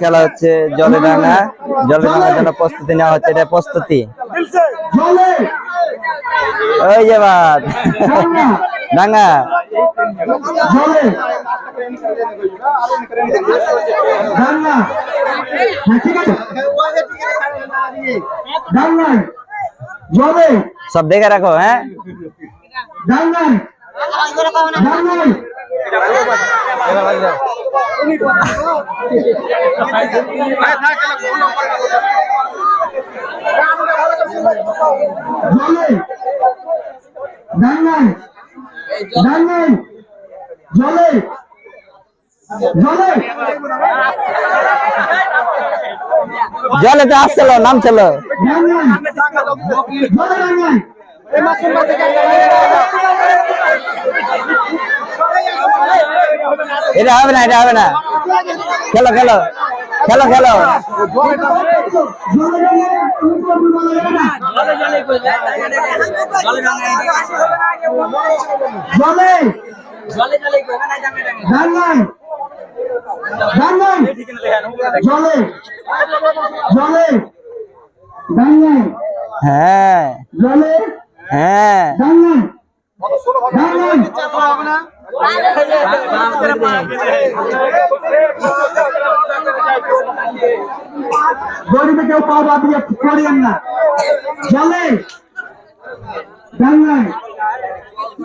খেলা হচ্ছে জলে ডাঙা জলে ডাঙার জন্য প্রস্তুতি নেওয়া হচ্ছে, এটা প্রস্তুতি। জলে ওই যে বাদ। ডাঙ্গা ডাঙা জলে ডাঙ্গা হ্যাঁ ঠিক আছে ডাঙ্গায় জলে সব দেখে রাখো হ্যাঁ? ডাঙ্গায় ডাঙ্গায় জলে জলে জলে তো আসছিল নাম ছিল জলে এটা হবে না এটা হবে না। খেলো খেলো খেলো খেলো। হ্যাঁ। হ্যাঁ। গরিবে কেউ পা বা দিয়ে করিয়েন না জলে ডাঙ্গায়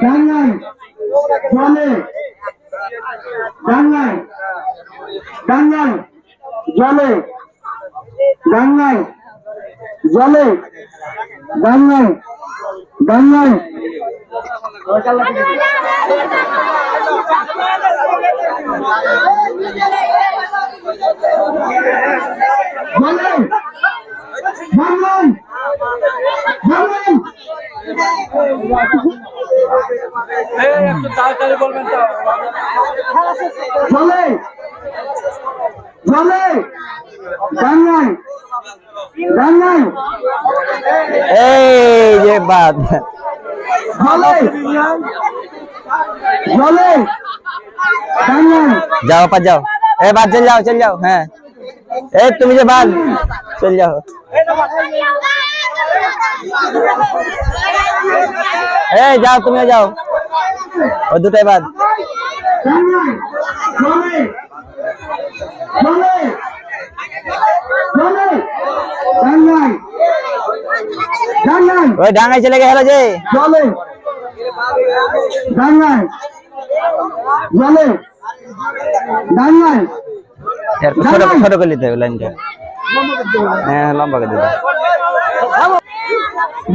ডাঙ্গায় জলে ডাঙ্গায় ডাঙ্গায় জলে ডাঙ্গায় জলে ডাঙ্গায় ডাঙ্গায় জলে ডাঙ্গায় ডাঙ্গায় জলে জলে ডাঙ্গায় ডাঙ্গায় এই যে বাদ জলে জলে ডাঙ্গায় যাও পা যাও এ বাদ চল যাও চল যাও হ্যাঁ এই তুমি যে বাদ চল যাও এই যাও তুমিও যাও ও দুটাই বাদ ডাঙ্গায় জলে জলে জলে ডাঙ্গায় ডাঙ্গায় ওই ডাঙায় চলে গেল যে। ডাঙ্গায়। এর ছোট ছোট করে নিতে হবে লাইনটা। হ্যাঁ লম্বা করে দিতে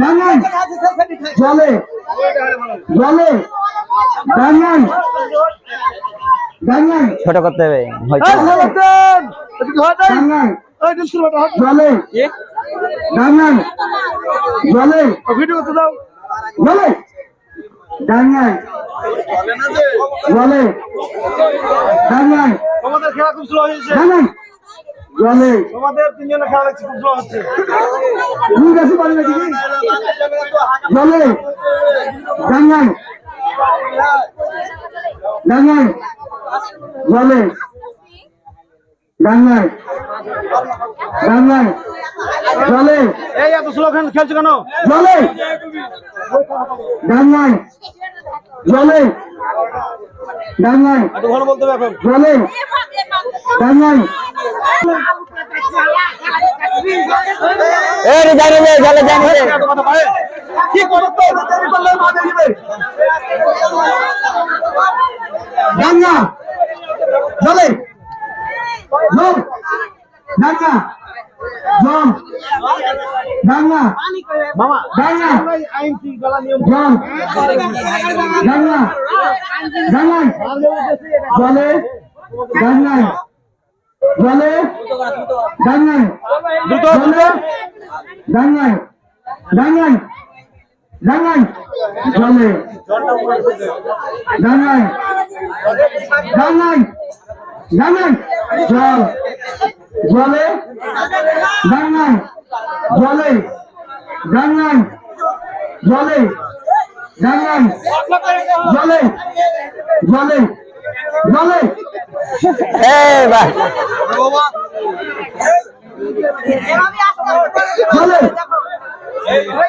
ডাঙ্গায়। ডাঙ্গায়। ছোট করতে হবে হয়তো। ডাঙ্গায়। জলে ডাঙ্গায় তোমাদের খেলা খুব স্লো হয়েছে ডাঙ্গায় জলে তোমাদের তিনজনের খেলা খুব স্লো হচ্ছে জলে এই এত স্লো খেলছো কেন? জলে ডাঙ্গায় জলে ডাঙ্গায় একটু ঘন বলতে হবে এখন। জলে ডাঙ্গায় এই রে জানি রে জলে জানি কি করতে দেরি করলে মাঝে দিবে। ডাঙ্গা জলে জম ডাঙ্গা জম ডাঙ্গা মামা ডাঙ্গা জম ডাঙ্গা ডাঙ্গায় জলে ডাঙ্গায় জলে দ্রুত জলে ডাঙ্গায় ডাঙ্গায় ডাঙ্গায় জলে ডাঙ্গায় ডাঙ্গায় ডাঙ্গায় জল। জলে? ডাঙ্গায় জলে? ডাঙ্গায় জলে? ডাঙ্গায় জলে? জলে? জলে? জলে?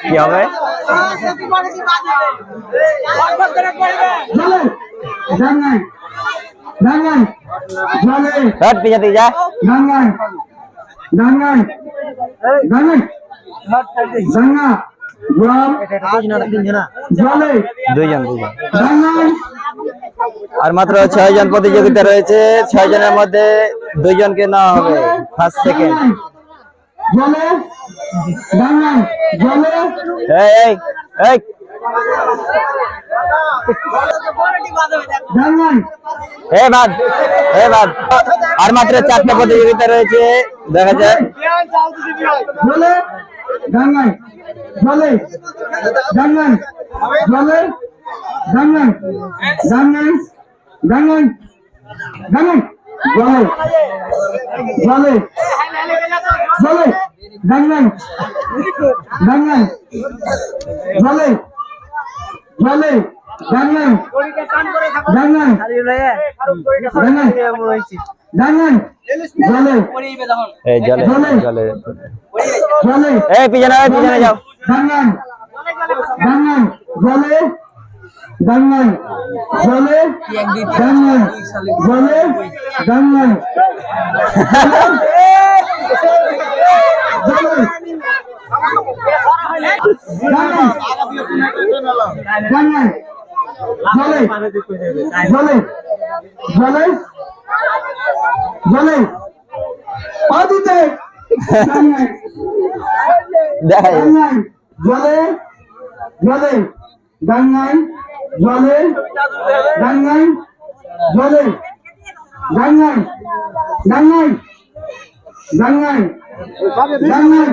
কি হবে? জলে? ডাঙ্গাই ডাঙ্গাই জলে। হট পিছা থেকে যা। ডাঙ্গাই ডাঙ্গাই ডাঙ্গাই ডাঙ্গা জল। জলে। দুইজন দুইজন ডাঙ্গাই আর মাত্র ছয় জন প্রতিযোগিতা রয়েছে। ছয় জনের মধ্যে দুইজনকে নেওয়া হবে ফার্স্ট সেকেন্ড জলে। এই এই। বাদ বাদ আর মাত্র চারটা প্রতিযোগিতা রয়েছে দেখা যায় জলে জলে জলে পিছনে পিছনে যাও। জলে। ডাঙ্গাই জলে। ডাঙ্গাই জলে। ডাঙ্গাই ডাঙ্গাই জলে জলে জলে জলে অদিতে জলে জলে ডাঙ্গাই জলে ডাঙ্গাই জলে ডাঙ্গাই ডাঙ্গাই ডাঙ্গাই ডাঙ্গাই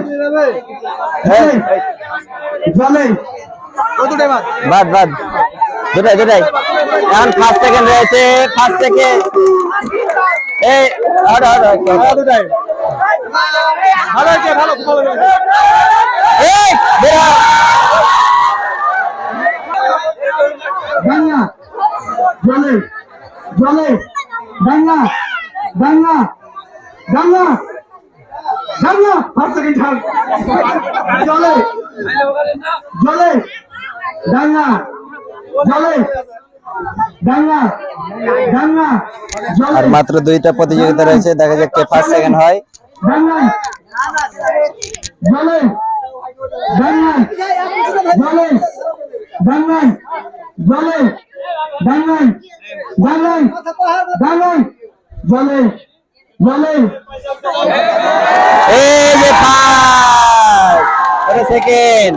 জলে বাদ বাদ। দুটাই দুটাই। এখন ফার্স্ট সেকেন্ড রয়েছে ফার্স্ট সেকেন্ড এই আর আর দুটাই। ভালো হয়েছে ভালো ভালো হয়েছে। এই বেরা। ডাঙ্গা জলে জলে ডাঙ্গা ডাঙ্গা ডাঙ্গা ডাঙ্গা ফার্স্ট সেকেন্ড জলে জলে ডাঙ্গা আর মাত্র দুইটা প্রতিযোগিতা রয়েছে দেখা যাক কে ফার্স্ট সেকেন্ড হয়। সেকেন্ড